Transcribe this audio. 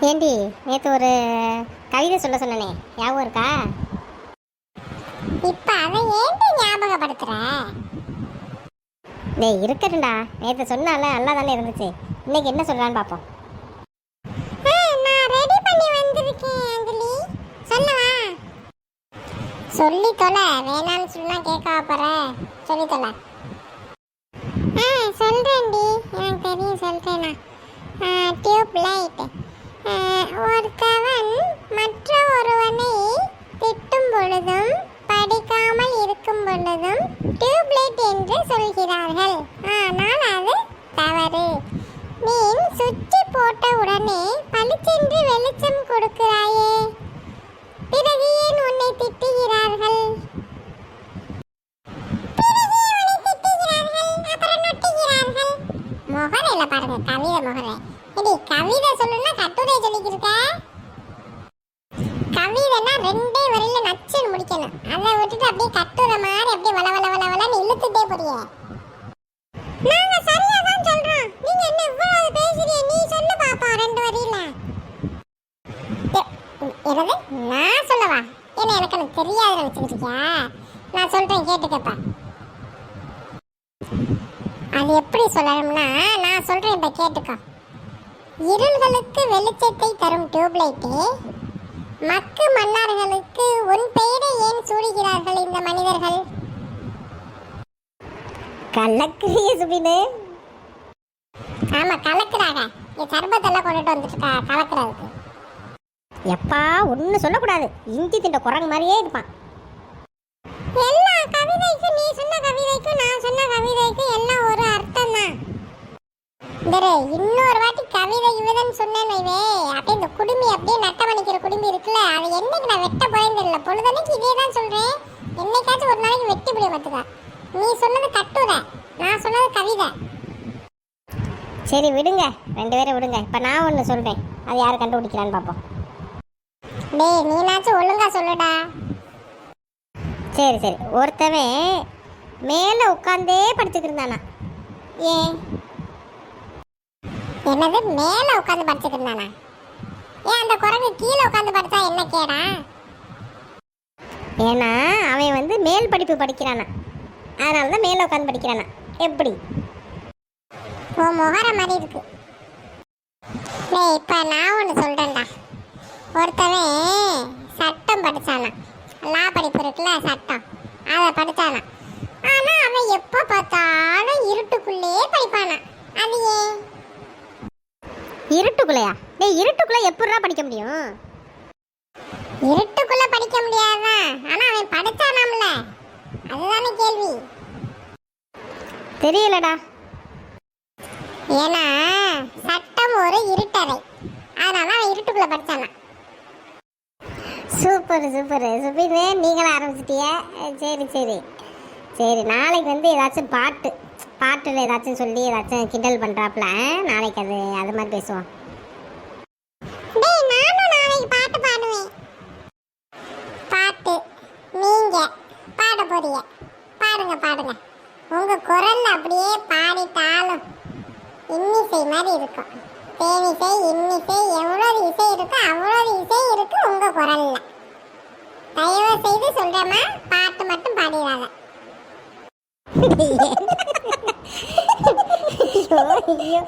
ஏண்டி நேற்று ஒரு கவிதை சொல்ல சொன்னனே ஞாபகம் இருக்கா? இப்ப அதை ஏன்டி ஞாபகப்படுத்துற? டேய் இருக்கட்டும்டா. நேற்று சொன்னால நல்லா தானே இருந்துச்சு. இன்னைக்கு என்ன சொல்கிறான்னு பார்ப்போம் சொல்லி தொலை. வேணாம்னு சொன்னா கேட்க போற? சொல்லி தொலை. ஆ சொல்றேன்டி. எனக்கு தெரியும் சொல்றேனா. டியூப் லைட் பொழுதும் டியூப் என்று சொல்கிறார்கள். ஆனால் அது தவறு. நீ சுவிட்ச் போட்ட உடனே பளிச்சென்று வெளிச்சம் கொடுக்கிறாயே. பிறகு ஏன் உன்னை திட்டுகிறார்கள்? முகரையில் பாருங்க கவிதை முகரை. இடி கவிதை சொல்லணும்னா கட்டுரை சொல்லிக்கிருக்க? கவிதைனா ரெண்டே வரையில நச்சுன்னு முடிக்கணும். அதை விட்டுட்டு அப்படியே கட்டுரை மாதிரி என்னது? நான் சொல்லவா? என்ன எனக்கு எனக்கு தெரியாது நினைச்சுக்கிட்டியா நான் சொல்கிறேன் கேட்டுக்கப்பா. அது எப்படி சொல்லணும்னா நான் சொல்கிறேன் இப்போ கேட்டுக்கோ. இருள்களுக்கு வெளிச்சத்தை தரும் டியூப்லைட்டே மக்கு மன்னார்களுக்கு உன் பெயரை ஏன் சூடுகிறார்கள் இந்த மனிதர்கள்? கலக்குறிய சுபினு. ஆமாம் கலக்குறாங்க. இங்க சர்பத்தெல்லாம் கொண்டுட்டு வந்துட்டு க- கலக்குறதுக்கு. எப்பா ஒன்று சொல்லக்கூடாது. இஞ்சி திண்ட குரங்கு மாதிரியே இருப்பான். எல்லா கவிதைக்கும் நீ சொன்ன கவிதைக்கும் நான் சொன்ன கவிதைக்கும் எல்லாம் ஒரு அர்த்தம் தான் இன்னொரு வாட்டி கவிதை இவதன் சொன்னேன்னு அப்படியே இந்த குடுமி அப்படியே நட்ட மணிக்கிற குடுமி இருக்குல்ல அது என்னைக்கு நான் வெட்ட போறேன்னு தெரியல. பொழுதனைக்கு இதே தான் சொல்கிறேன் என்னைக்காச்சும் ஒரு நாளைக்கு வெட்டி புடிய பார்த்துக்க. நீ சொன்னது கட்டுரை நான் சொன்னது கவிதை. சரி விடுங்க. ரெண்டு பேரும் விடுங்க. இப்போ நான் ஒன்று சொல்கிறேன் அது யார் கண்டுபிடிக்கிறான்னு பார்ப்போம். டேய் நீனாச்சும் ஒழுங்கா சொல்லுடா. சரி சரி. ஒருத்தவன் மேலே உட்காந்தே படிச்சிட்டுருந்தான ஏன்? என்னது? மேலே உட்காந்து படிச்சுட்டு ஏன் அந்த குரங்கு கீழே உட்காந்து படிச்சா என்ன கேடா? ஏன்னா அவன் வந்து மேல் படிப்பு படிக்கிறானா. அதனால தான் மேலே உட்காந்து படிக்கிறானா. எப்படி? உன் முகர மாதிரி இருக்கு. இப்போ நான் ஒருத்தவன் சட்டம் படிச்சானா லா படிப்பு இருக்குல்ல சட்டம். அதை படிச்சானா ஆனா அவன் எப்போ பார்த்தாலும் இருட்டுக்குள்ளேயே படிப்பானா அது ஏன்? இருட்டுக்குள்ளையா? டேய் இருட்டுக்குள்ளே எப்படிடா படிக்க முடியும்? இருட்டுக்குள்ள படிக்க முடியாதான் ஆனா அவன் படிச்சானாம்ல. அதுதானே கேள்வி. தெரியலடா. ஏன்னா சட்டம் ஒரு இருட்டறை. அதனால அவன் இருட்டுக்குள்ள படிச்சானா சூப்பர் சூப்பர். சுபினு நீங்களும் ஆரம்பிச்சிட்டிய. சரி சரி. சரி நாளைக்கு வந்து ஏதாச்சும் பாட்டு பாட்டில் ஏதாச்சும் சொல்லி ஏதாச்சும் கிண்டல் பண்ணுறாப்புல நாளைக்கு அது அது மாதிரி பேசுவோம். நாளைக்கு பாட்டு பாடுங்க பாடுங்க. உங்க குரல் அப்படியே பாடிட்டாலும் இன்னிசை மாதிரி இருக்கும். தேனிசை இன்னிசை எவ்வளவு இசை இருக்கோ அவ்வளவு இசை இருக்கு உங்க குரல்ல. தயவு செய்து சொல்றேம்மா பாட்டு மட்டும் பாடிடாத. ஐயோ, ஐயோ.